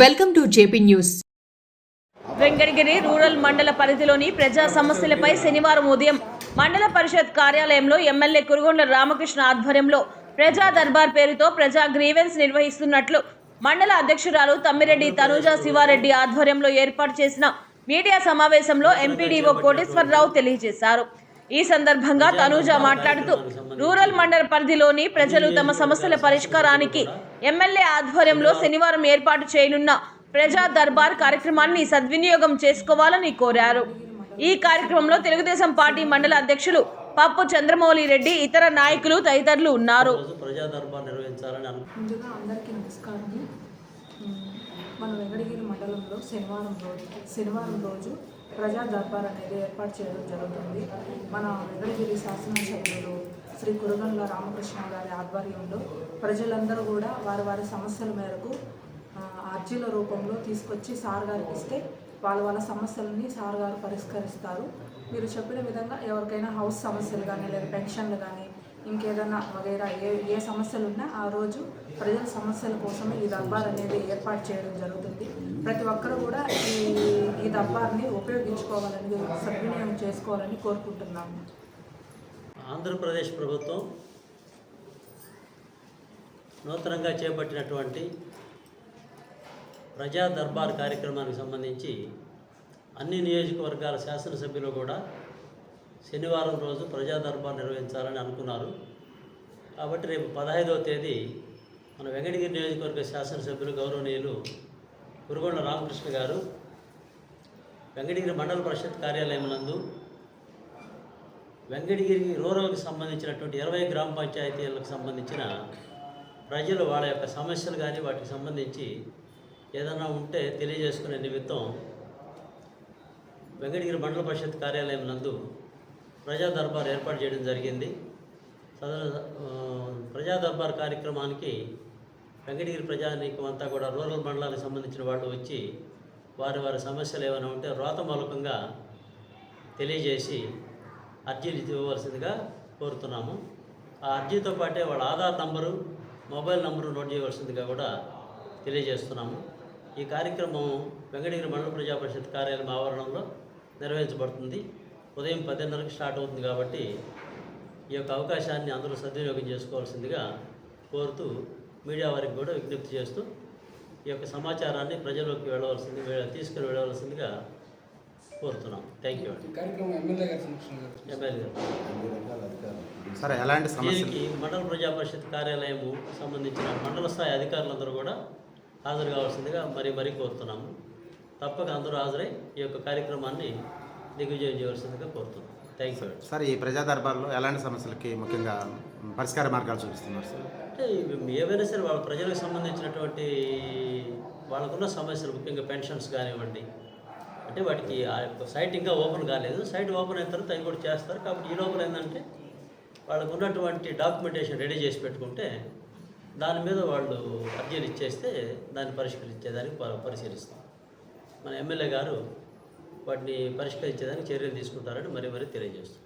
Welcome to JP news. Venkatagiri rural మండల పరిధిలోని ప్రజా సమస్యలపై శనివారం ఉదయం మండల పరిషత్ కార్యాలయంలో ఎమ్మెల్యే కురుగొండ రామకృష్ణ ఆధ్వర్యంలో ప్రజా దర్బార్ పేరుతో ప్రజా గ్రీవెన్స్ నిర్వహిస్తున్నట్లు మండల అధ్యక్షురాలు తమ్మిరెడ్డి తనుజా శివారెడ్డి ఆధ్వర్యంలో ఏర్పాటు చేసిన మీడియా సమావేశంలో ఎంపీడీఓ కోటేశ్వరరావు తెలియజేశారు. ఈ సందర్భంగా తనూజ మాట్లాడుతూ రూరల్ మండల పరిధిలోని ప్రజలు తమ సమస్యల పరిష్కారానికి ఎమ్మెల్యే ఆధ్వర్యంలో శనివారం ఏర్పాటు చేయనున్న ప్రజా దర్బార్ కార్యక్రమాన్ని సద్వినియోగం చేసుకోవాలని కోరారు. ఈ కార్యక్రమంలో తెలుగుదేశం పార్టీ మండల అధ్యక్షులు పప్పు చంద్రమౌళి రెడ్డి ఇతర నాయకులు తదితరులు ఉన్నారు. మన వెంకటగిరి మండలంలో శనివారం రోజు శనివారం రోజు ప్రజా దర్బార్ అనేది ఏర్పాటు చేయడం జరుగుతుంది. మన వెంకటగిరి శాసనసభ్యులు శ్రీ కురుగంల రామకృష్ణ గారి ఆధ్వర్యంలో ప్రజలందరూ కూడా వారి వారి సమస్యల మేరకు అర్జీల రూపంలో తీసుకొచ్చి సార్ గారికి ఇస్తే వాళ్ళ వాళ్ళ సమస్యలని సార్ గారు పరిష్కరిస్తారు. మీరు చెప్పిన విధంగా ఎవరికైనా హౌస్ సమస్యలు కానీ లేదా పెన్షన్లు కానీ ఇంకేదైనా వగైరా ఏ ఏ సమస్యలు ఉన్నా ఆ రోజు ప్రజల సమస్యల కోసమే ఈ దర్బార్ అనేది ఏర్పాటు చేయడం జరుగుతుంది. ప్రతి ఒక్కరు కూడా ఈ ఈ దర్బార్ని ఉపయోగించుకోవాలని సద్వినియోగం చేసుకోవాలని కోరుకుంటున్నాము. ఆంధ్రప్రదేశ్ ప్రభుత్వం నూతనంగా చేపట్టినటువంటి ప్రజా దర్బార్ కార్యక్రమానికి సంబంధించి అన్ని నియోజకవర్గాల శాసనసభ్యులు కూడా శనివారం రోజు ప్రజా దర్బార్ నిర్వహించాలని అనుకున్నారు. కాబట్టి రేపు పదహైదవ తేదీ మన వెంకటగిరి నియోజకవర్గ శాసనసభ్యులు గౌరవనీయులు గురుగొండ రామకృష్ణ గారు వెంకటగిరి మండల పరిషత్ కార్యాలయం నందు వెంకటగిరి రూరల్కి సంబంధించినటువంటి ఇరవై గ్రామ పంచాయతీలకు సంబంధించిన ప్రజలు వాళ్ళ యొక్క సమస్యలు కానీ వాటికి సంబంధించి ఏదైనా ఉంటే తెలియజేసుకునే నిమిత్తం వెంకటగిరి మండల పరిషత్ కార్యాలయం నందు ప్రజా దర్బార్ ఏర్పాటు చేయడం జరిగింది. సదరు ప్రజా దర్బార్ కార్యక్రమానికి వెంకటగిరి ప్రజానీకం అంతా కూడా రూరల్ మండలానికి సంబంధించిన వాళ్ళు వచ్చి వారి వారి సమస్యలు ఏమైనా ఉంటే రోత మూలకంగా తెలియజేసి అర్జీలు ఇవ్వవలసిందిగా కోరుతున్నాము. ఆ అర్జీతో పాటే వాళ్ళ Aadhaar number mobile number note చేయవలసిందిగా కూడా తెలియజేస్తున్నాము. ఈ కార్యక్రమం వెంకటగిరి మండల ప్రజా పరిషత్ కార్యాలయం ఆవరణంలో నిర్వహించబడుతుంది. ఉదయం పదిన్నరకు స్టార్ట్ అవుతుంది కాబట్టి ఈ యొక్క అవకాశాన్ని అందరూ సద్వినియోగం చేసుకోవాల్సిందిగా కోరుతూ మీడియా వారికి కూడా విజ్ఞప్తి చేస్తూ ఈ యొక్క సమాచారాన్ని ప్రజల్లోకి వెళ్ళవలసింది తీసుకుని వెళ్ళవలసిందిగా కోరుతున్నాం. థ్యాంక్ యూ సరే ఎలాంటి దీనికి మండల ప్రజా పరిషత్ కార్యాలయము సంబంధించిన మండల స్థాయి అధికారులందరూ కూడా హాజరు కావాల్సిందిగా మరీ మరీ కోరుతున్నాము. తప్పక అందరూ హాజరై ఈ యొక్క కార్యక్రమాన్ని దిగ్విజయం చేయవలసిందిగా కోరుతున్నాం. థ్యాంక్ యూ సార్ ఈ ప్రజా దర్బార్లో ఎలాంటి సమస్యలకి ముఖ్యంగా పరిష్కార మార్గాలు చూపిస్తున్నారు సార్ అంటే ఏవైనా సరే వాళ్ళ ప్రజలకు సంబంధించినటువంటి వాళ్ళకున్న సమస్యలు ముఖ్యంగా పెన్షన్స్ కానివ్వండి. అంటే వాటికి ఆ యొక్క సైట్ ఇంకా ఓపెన్ కాలేదు. సైట్ ఓపెన్ అయిన తర్వాత అవి కూడా చేస్తారు. కాబట్టి ఈ లోపల ఏంటంటే వాళ్ళకు ఉన్నటువంటి డాక్యుమెంటేషన్ రెడీ చేసి పెట్టుకుంటే దాని మీద వాళ్ళు అర్జీలు ఇచ్చేస్తే దాన్ని పరిష్కరించేదానికి పరిశీలిస్తాం. మన ఎమ్మెల్యే గారు వాటిని పరిష్కరించేదానికి చర్యలు తీసుకుంటారని మరీ మరీ తెలియజేస్తుంది.